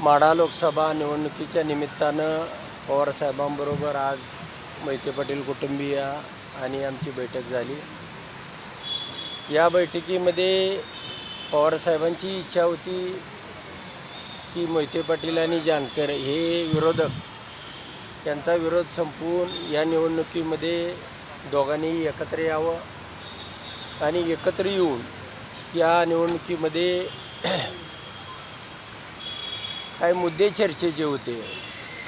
माढा लोकसभा निवडणुकीच्या निमित्तानं पवारसाहेबांबरोबर आज मोहिते पाटील कुटुंबीय आणि आमची बैठक झाली. या बैठकीमध्ये पवारसाहेबांची इच्छा होती की मोहिते पाटील आणि जानकर हे विरोधक त्यांचा विरोध संपवून या निवडणुकीमध्ये दोघांनीही एकत्र यावं आणि एकत्र येऊन या निवडणुकीमध्ये काही मुद्दे चर्चेचे होते.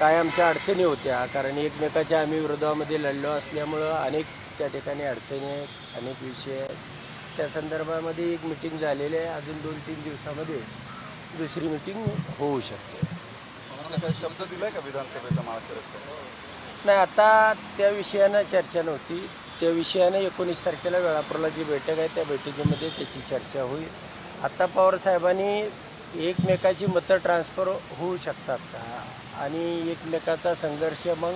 काय आमच्या अडचणी होत्या कारण एकमेकाच्या आम्ही विरोधामध्ये लढलो असल्यामुळं अनेक त्या ठिकाणी अडचणी आहेत अनेक विषय आहेत. त्या संदर्भामध्ये एक मिटिंग झालेली आहे. अजून दोन तीन दिवसामध्ये दुसरी मिटिंग होऊ शकते. शब्द दिलाय का विधानसभेच्या महाशरच्या नाही आता त्या विषयानं चर्चा नव्हती. त्या विषयानं एकोणीस तारखेला वेळापूरला जी बैठक आहे त्या बैठकीमध्ये त्याची चर्चा होईल. आता पवारसाहेबांनी एकमेकाची मतं ट्रान्सफर होऊ शकतात का? आणि एकमेकाचा संघर्ष मग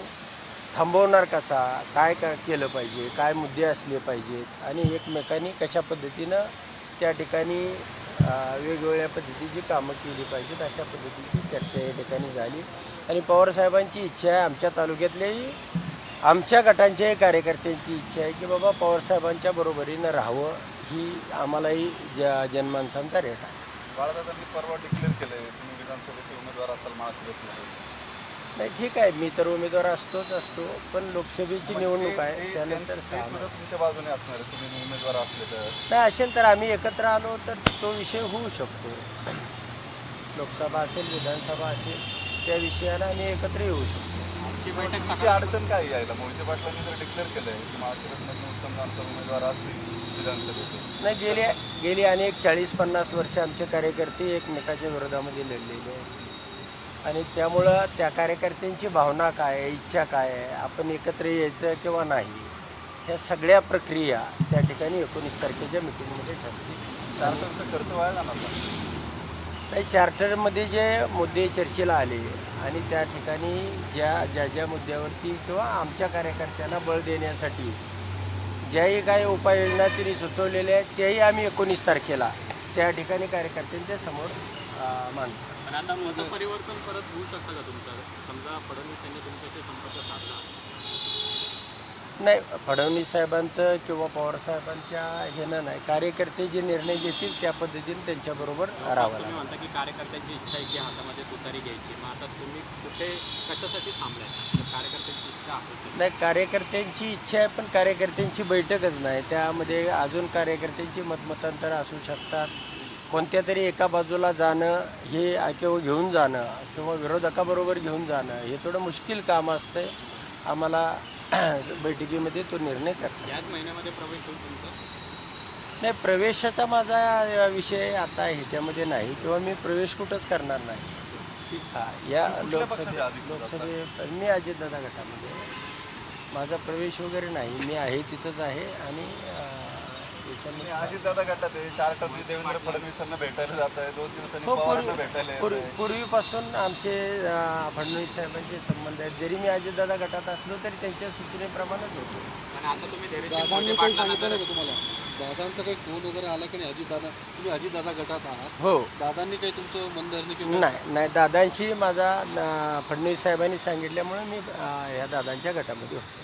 थांबवणार कसा? काय का केलं पाहिजे? काय मुद्दे असले पाहिजेत? आणि एकमेकांनी कशा पद्धतीनं त्या ठिकाणी वेगवेगळ्या पद्धतीची कामं केली पाहिजेत अशा पद्धतीची चर्चा या ठिकाणी झाली. आणि पवारसाहेबांची इच्छा आहे आमच्या तालुक्यातल्याही आमच्या गटांच्याही कार्यकर्त्यांची इच्छा आहे की बाबा पवारसाहेबांच्या बरोबरीनं राहावं ही आम्हालाही ज जनमानसांचा रेट आहे. बाळादादांनी परवा डिक्लेअर केलंय तुम्ही विधानसभेचे उमेदवार असाल महाशिरसमध्ये नाही ठीक आहे मी तर उमेदवार असतोच असतो पण लोकसभेची निवडणूक आहे त्यानंतर ते सहा सुद्धा तुमच्या बाजूने असणार आहे तुम्ही उमेदवार असले तर. नाही असेल तर आम्ही एकत्र आलो तर तो विषय होऊ शकतो. लोकसभा असेल विधानसभा असेल त्या विषयाला आम्ही एकत्र येऊ शकतो. तुमची अडचण काय यायला? मोहिते पाटलांनी जर डिक्लेअर केलंय की महाशिरसमधून उत्तम जानकर उमेदवार असतील विधानसभेचे. नाही गेले गेली अनेक चाळीस पन्नास वर्ष आमचे कार्यकर्ते एकमेकाच्या विरोधामध्ये लढलेले आहेत. आणि त्यामुळं त्या कार्यकर्त्यांची भावना काय आहे इच्छा काय आहे? आपण एकत्र यायचं किंवा नाही ह्या सगळ्या प्रक्रिया त्या ठिकाणी एकोणीस तारखेच्या मिटिंगमध्ये ठरतील. चार्टरचा खर्च वाया जाणार का नाही चार्टरमध्ये जे मुद्दे चर्चेला आले आणि त्या ठिकाणी ज्या ज्या ज्या मुद्द्यावरती किंवा आमच्या कार्यकर्त्यांना बळ देण्यासाठी ज्याही काही उपाययोजना तिने सुचवलेल्या आहेत त्याही आम्ही एकोणीस तारखेला त्या ठिकाणी कार्यकर्त्यांच्या समोर मानतो मांडतो. पण आता परिवर्तन परत होऊ शकतं का तुमचं? समजा फडणवीस यांनी तुमच्याशी संपर्क साधला. नाही फडणवीस साहेबांचं किंवा पवार साहेबांच्या ह्यानं नाही. कार्यकर्ते जे निर्णय घेतील त्या पद्धतीने त्यांच्याबरोबर राहावं तुम्ही लागेल. म्हणता की कार्यकर्त्यांची इच्छा आहे की हातामध्ये तुतारी घ्यायची. मग आता तुम्ही कुठे कशासाठी थांबलाय? तर कार्यकर्त्यांची इच्छा आहे नाही कार्यकर्त्यांची इच्छा आहे पण कार्यकर्त्यांची बैठकच नाही. त्यामध्ये अजून कार्यकर्त्यांची मतमतांतर असू शकतात. कोणत्या तरी एका बाजूला जाणं हे किंवा घेऊन जाणं किंवा विरोधकाबरोबर घेऊन जाणं हे थोडं मुश्किल काम असतंय. आम्हाला बैठकीमध्ये तो निर्णय करतो. याच महिन्यामध्ये प्रवेश होईल तुमचा? नाही प्रवेशाचा माझा विषय आता ह्याच्यामध्ये नाही किंवा मी प्रवेश कुठंच करणार नाही. हा या लोकसभे लोकसभे मी अजितदादा गटामध्ये. आहे. माझा प्रवेश वगैरे नाही. मी आहे तिथंच आहे आणि अं, गटात आहे. चार्टरनी देवेंद्र फडणवीसांना भेटायला जात आहे. दोन दिवसांनी हो पवारांना पूर्वी भेटायला येत पूर्वी आहे. पूर्वीपासून आमचे अं, फडणवीस साहेबांचे संबंध आहेत. जरी मी अजितदादा गटात असलो तरी त्यांच्या सूचनेप्रमाणेच होतो. आणि आता तुम्ही धैर्यशील दादांनी मोहिते काही पाटलांना सांगितलं जर- नाही का तुम्हाला? दादांचा काही फोन वगैरे आला की नाही? अजितदादा तुम्ही अजितदादा गटात आहात. हो. दादांनी काही तुमचं मनधरणी किंवा नाही नाही. दादांशी माझा अं, फडणवीस साहेबांनी सांगितल्यामुळे मी अं, या दादांच्या गटामध्ये होतो.